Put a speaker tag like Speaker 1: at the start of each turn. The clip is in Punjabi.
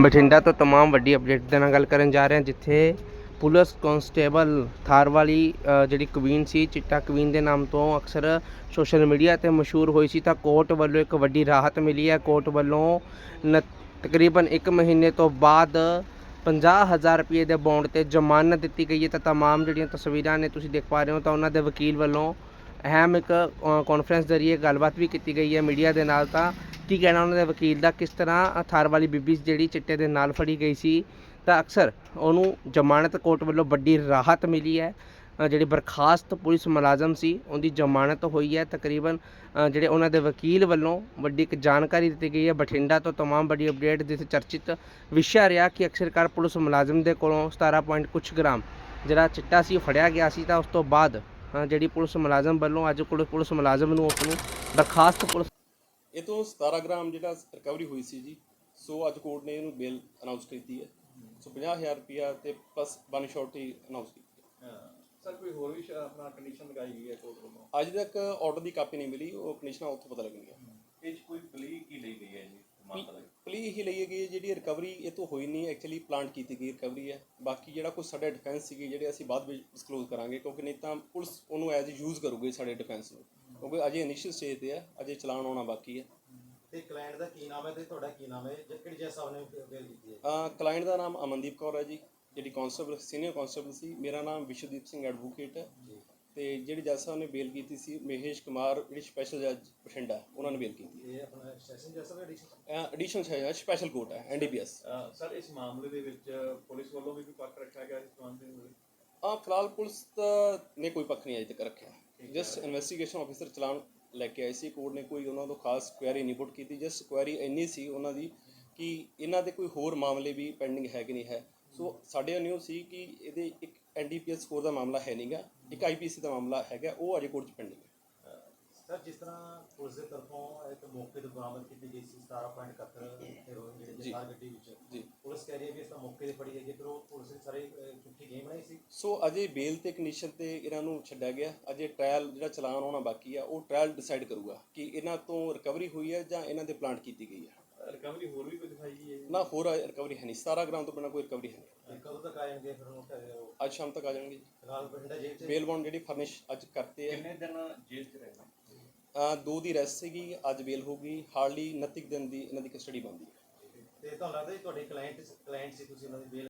Speaker 1: ਬਠਿੰਡਾ ਤੋਂ तमाम ਵੱਡੀ ਅਪਡੇਟ ਦੇ ਨਾਲ ਗੱਲ ਕਰਨ ਜਾ ਰਹੇ ਹਾਂ ਜਿੱਥੇ ਪੁਲਿਸ ਕਨਸਟੇਬਲ ਥਾਰ ਵਾਲੀ ਅ, ਜਿਹੜੀ ਕਵੀਨ ਸੀ ਚਿੱਟਾ ਕਵੀਨ ਦੇ ਨਾਮ ਤੋਂ ਅਕਸਰ ਸੋਸ਼ਲ ਮੀਡੀਆ ਤੇ ਮਸ਼ਹੂਰ ਹੋਈ ਸੀ ਤਾਂ ਕੋਰਟ ਵੱਲੋਂ ਇੱਕ ਵੱਡੀ ਰਾਹਤ ਮਿਲੀ ਹੈ ਕੋਰਟ ਵੱਲੋਂ ਨ- ਤਕਰੀਬਨ 1 ਮਹੀਨੇ ਤੋਂ ਬਾਅਦ 50000 ਰੁਪਏ ਦੇ ਬੌਂਡ ਤੇ ਜ਼ਮਾਨਤ ਦਿੱਤੀ ਗਈ ਹੈ ਤਾਂ तमाम ਜਿਹੜੀਆਂ ਤਸਵੀਰਾਂ ਨੇ ਤੁਸੀਂ ਦੇਖ ਪਾ ਰਹੇ ਹੋ ਤਾਂ ਉਹਨਾਂ ਦੇ ਵਕੀਲ ਵੱਲੋਂ ਅਹਿਮ ਇੱਕ ਅ, ਕਾਨਫਰੰਸ ਜ਼ਰੀਏ ਗੱਲਬਾਤ ਵੀ ਕੀਤੀ ਗਈ ਹੈ ਮੀਡੀਆ ਦੇ ਨਾਲ ਤਾਂ ਕੀ ਕਹਿਣਾ ਉਹਨਾਂ ਦੇ ਵਕੀਲ ਦਾ ਕਿਸ ਤਰ੍ਹਾਂ ਥਾਰ ਵਾਲੀ ਬੀਬੀ ਜਿਹੜੀ ਚਿੱਟੇ ਦੇ ਨਾਲ ਫੜੀ ਗਈ ਸੀ ਤਾਂ ਅਕਸਰ ਉਹਨੂੰ ਜ਼ਮਾਨਤ ਕੋਰਟ ਵੱਲੋਂ ਵੱਡੀ ਰਾਹਤ ਮਿਲੀ ਹੈ ਅ, ਜਿਹੜੀ ਬਰਖਾਸਤ ਪੁਲਿਸ ਮੁਲਾਜ਼ਮ ਸੀ ਉਹਦੀ ਜ਼ਮਾਨਤ ਹੋਈ ਹੈ ਤਕਰੀਬਨ ਅ, ਜਿਹੜੇ ਉਹਨਾਂ ਦੇ ਵਕੀਲ ਵੱਲੋਂ ਵੱਡੀ ਇੱਕ ਜਾਣਕਾਰੀ ਦਿੱਤੀ ਗਈ ਹੈ ਬਠਿੰਡਾ ਤੋਂ तमाम ਵੱਡੀ ਅਪਡੇਟ ਜਿਸ ਚਰਚਿਤ ਵਿਸ਼ਾ ਰਿਹਾ ਕਿ ਅਕਸਰਕਾਰ ਪੁਲਿਸ ਮੁਲਾਜ਼ਮ ਦੇ ਕੋਲੋਂ 17 ਪੁਆਇੰਟ ਕੁਛ ਗ੍ਰਾਮ ਜਿਹੜਾ ਚਿੱਟਾ ਸੀ ਉਹ ਫੜਿਆ ਗਿਆ ਸੀ ਤਾਂ ਉਸ ਤੋਂ ਬਾਅਦ ਅ, ਜਿਹੜੀ ਪੁਲਿਸ ਮੁਲਾਜ਼ਮ ਵੱਲੋਂ ਅੱਜ ਪੁਲਿਸ ਪੁਲਿਸ ਮੁਲਾਜ਼ਮ ਨੂੰ ਉਸ ਨੂੰ ਬਰਖਾਸਤ ਪੁਲਿਸ
Speaker 2: ਇਹ ਤੋਂ 17 ਗ੍ਰਾਮ ਜਿਹੜਾ ਰਿਕਵਰੀ ਹੋਈ ਸੀ ਜੀ ਸੋ ਅੱਜ ਕੋਰਟ ਨੇ ਇਹਨੂੰ ਬੇਲ ਅਨਾਉਂਸ ਕੀਤੀ ਹੈ। ਸੋ 50000 ਰੁਪਿਆ ਤੇ ਪਲੱਸ ਵਨ ਸ਼ੋਰਟੀ ਅਨਾਉਂਸ ਕੀਤੀ ਹੈ।
Speaker 3: ਸਰ ਕੋਈ ਹੋਰ ਵੀ ਆਪਣਾ ਕੰਡੀਸ਼ਨ ਲਗਾਈ ਗਈ ਹੈ ਕੋਰਟ ਵੱਲੋਂ?
Speaker 2: ਅੱਜ ਤੱਕ ਆਰਡਰ ਦੀ ਕਾਪੀ ਨਹੀਂ ਮਿਲੀ ਉਹ ਕੰਡੀਸ਼ਨਾਂ ਉੱਥੋਂ ਪਤਾ ਲੱਗਣਗੀਆਂ।
Speaker 3: ਇਹ 'ਚ ਕੋਈ ਪਲੀ ਕੀ ਲਈ ਗਈ ਹੈ ਜੀ
Speaker 2: ਪਲੀ ਹੀ ਲਈ? ਗਈ ਜਿਹੜੀ ਰਿਕਵਰੀ ਇਹ ਤੋਂ ਹੋਈ ਨਹੀਂ ਐਕਚੁਅਲੀ ਪਲਾਂਟ ਕੀਤੀ ਗਈ ਰਿਕਵਰੀ ਹੈ। ਬਾਕੀ ਜਿਹੜਾ ਕੋਈ ਸਾਡੇ ਡਿਫੈਂਸ ਸੀਗੀ ਜਿਹੜੇ ਅਸੀਂ ਬਾਅਦ ਵਿੱਚ ਡਿਸਕਲੋਜ਼ ਕਰਾਂਗੇ ਕਿਉਂਕਿ ਨਹੀਂ ਤਾਂ ਪੁਲਿਸ ਉਹਨੂੰ ਐਜ਼ ਯੂਜ਼ ਕਰੂਗੀ ਸਾਡੇ ਡਿਫੈਂਸ ਨੂੰ। ਕਿਉਂਕਿ ਅਜੇ ਇਨੀਸ਼ੀਅਲ ਸਟੇਜ ਤੇ ਹੈ ਅਜੇ ਚਲਾਨ ਆਉਣਾ ਬਾਕੀ ਹੈ
Speaker 4: ਤੇ ਕਲਾਇੰਟ ਦਾ ਕੀ ਨਾਮ ਹੈ ਤੇ ਤੁਹਾਡਾ ਕੀ ਨਾਮ ਹੈ? ਜਾਂ ਕਿਹੜੀ ਸਾਹਿਬ ਨੇ ਬੇਲ ਕੀਤੀ ਹੈ?
Speaker 2: ਕਲਾਇੰਟ ਦਾ ਨਾਮ ਅਮਨਦੀਪ ਕੌਰ ਹੈ ਜੀ ਜਿਹੜੀ ਕਾਂਸਟੇਬਲ ਸੀਨੀਅਰ ਕਾਂਸਟੇਬਲ ਸੀ। ਮੇਰਾ ਨਾਮ ਵਿਸ਼ਵਦੀਪ ਸਿੰਘ ਐਡਵੋਕੇਟ ਹੈ। ਤੇ ਜਿਹੜੀ ਜੱਜ ਸਾਹਿਬ ਨੇ ਬੇਲ ਕੀਤੀ ਸੀ ਮਹੇਸ਼ ਕੁਮਾਰ ਜਿਹੜੀ ਸਪੈਸ਼ਲ ਜੱਜ ਬਠਿੰਡਾ ਉਹਨਾਂ ਨੇ ਬੇਲ ਕੀਤੀ
Speaker 4: ਇਹ ਆਪਣਾ ਸੈਸ਼ਨ ਜੱਜ ਸਾਹਿਬ ਹੈ ਐਡੀਸ਼ਨ
Speaker 2: ਹੈ ਐਡੀਸ਼ਨ ਹੈ ਸਪੈਸ਼ਲ ਕੋਰਟ ਹੈ ਐਨਡੀਪੀਐਸ
Speaker 3: ਸਰ ਇਸ ਮਾਮਲੇ ਦੇ ਵਿੱਚ ਪੁਲਿਸ ਵੱਲੋਂ ਵੀ ਕੋਈ ਪੱਖ ਰੱਖਿਆ ਗਿਆ ਇਸ ਸੰਬੰਧ ਦੇ ਵਿੱਚ?
Speaker 2: ਆ ਫਿਲਹਾਲ ਪੁਲਿਸ ਤਾਂ ਨੇ ਕੋਈ ਪੱਖ ਨਹੀਂ ਅਜੇ ਤੱਕ ਰੱਖਿਆ। ਜਸਟ ਇਨਵੈਸਟੀਗੇਸ਼ਨ ਆਫੀਸਰ ਚਲਾਨ ਲੈ ਕੇ ਆਏ ਸੀ। ਕੋਰਟ ਨੇ ਕੋਈ ਉਹਨਾਂ ਤੋਂ ਖਾਸ ਕੁਐਰੀ ਨਹੀਂ ਪੁੱਟ ਕੀਤੀ। ਜਸਟ ਕੁਐਰੀ ਇੰਨੀ ਸੀ ਉਹਨਾਂ ਦੀ ਕਿ ਇਹਨਾਂ ਦੇ ਕੋਈ ਹੋਰ ਮਾਮਲੇ ਵੀ ਪੈਂਡਿੰਗ ਹੈ ਕਿ ਨਹੀਂ ਹੈ। ਸੋ ਸਾਡੇ ਨਿਊ ਸੀ ਕਿ ਇਹਦੇ ਇੱਕ ਐਨਡੀਪੀਐਸ ਸਕੋਰ ਦਾ ਮਾਮਲਾ ਹੈ ਨਹੀਂਗਾ ਇੱਕ ਆਈਪੀਸੀ ਦਾ ਮਾਮਲਾ ਹੈਗਾ, ਉਹ ਅਜੇ ਕੋਰਟ 'ਚ ਪੈਂਡਿੰਗ ਹੈ।
Speaker 4: ਸਰ ਜਿਸ ਤਰ੍ਹਾਂ ਪੁਲਿਸ ਦੇ ਤਰਫੋਂ ਇੱਕ ਮੌਕੇ ਤੋਂ ਬਰਾਮਦ ਕੀਤੀ ਗਈ ਸੀ 17.71 ਹੈਰੋਇਨ ਜਿਹੜੇ ਜਹਾਜ਼ ਗੱਡੀ ਵਿੱਚ
Speaker 2: ਜੀ।
Speaker 4: ਪੁਲਿਸ ਕਹਿ ਰਹੀ ਹੈ ਵੀ ਇਸ ਤਾਂ ਮੌਕੇ ਤੇ ਫੜੀ ਹੈਗੀ ਪਰ ਉਹ ਪੁਲਿਸ ਨੇ ਸਾਰੇ ਅਹ, ਝੂਠੀ ਗੇਮ ਬਣਾਈ ਸੀ।
Speaker 2: ਸੋ ਅਜੇ ਬੇਲ ਤੇ ਕੰਡੀਸ਼ਨ ਤੇ ਇਹਨਾਂ ਨੂੰ ਛੱਡਿਆ ਗਿਆ। ਅਜੇ ਟ੍ਰਾਇਲ ਜਿਹੜਾ ਚਲਾਨ ਹੋਣਾ ਬਾਕੀ ਆ ਉਹ ਟ੍ਰਾਇਲ ਡਿਸਾਈਡ ਕਰੂਗਾ ਕਿ ਇਹਨਾਂ ਤੋਂ ਰਿਕਵਰੀ ਹੋਈ ਹੈ ਜਾਂ ਇਹਨਾਂ ਦੇ ਪਲਾਂਟ ਕੀਤੀ ਗਈ ਹੈ।
Speaker 3: ਰਿਕਵਰੀ ਹੋਰ ਵੀ ਕੋਈ ਦਿਖਾਈ ਗਈ ਹੈ ਜੀ?
Speaker 2: ਨਾ ਹੋਰ ਰਿਕਵਰੀ ਹੈ ਨਹੀਂ। 17 ਗ੍ਰਾਮ ਤੋਂ ਬਿਨਾਂ ਕੋਈ ਰਿਕਵਰੀ ਹੈ ਨਹੀਂ।
Speaker 4: ਤੇ ਕਦੋਂ ਤੱਕ ਆਏਗੇ ਫਿਰ ਉਹ ਘਰੇ ਉਹ?
Speaker 2: ਅੱਜ ਸ਼ਾਮ ਤੱਕ ਆ ਜਾਣਗੇ ਜੀ।
Speaker 4: ਫਿਲਹਾਲ ਬਠਿੰਡਾ ਜੇਲ੍ਹ 'ਚ?
Speaker 2: ਬੇਲ ਬੌਂਡ ਜਿਹੜੀ ਫਰਨਿਸ਼ ਅੱਜ ਕਰਤੇ ਹੈ
Speaker 3: ਕਿੰਨੇ ਦਿਨ ਜੇਲ੍ਹ 'ਚ ਰਹਿਣਾ?
Speaker 2: ਦੋ ਦੀ ਰੈਸਟ ਸੀਗੀ, ਅੱਜ ਬੇਲ ਗਈ ਹਾਰਡਲੀ 29 ਦਿਨ ਦੀ ਇਹਨਾਂ ਦੀ ਕਸਟਡੀ ਬਣਦੀ ਹੈ।
Speaker 4: ਤੇ ਤੁਹਾਨੂੰ ਲੱਗਦਾ ਜੀ ਤੁਹਾਡੇ ਕਲਾਇੰਟ ਕਲਾਇੰਟ ਸੀ ਤੁਸੀਂ ਉਹਨਾਂ ਦੀ ਬੇਲ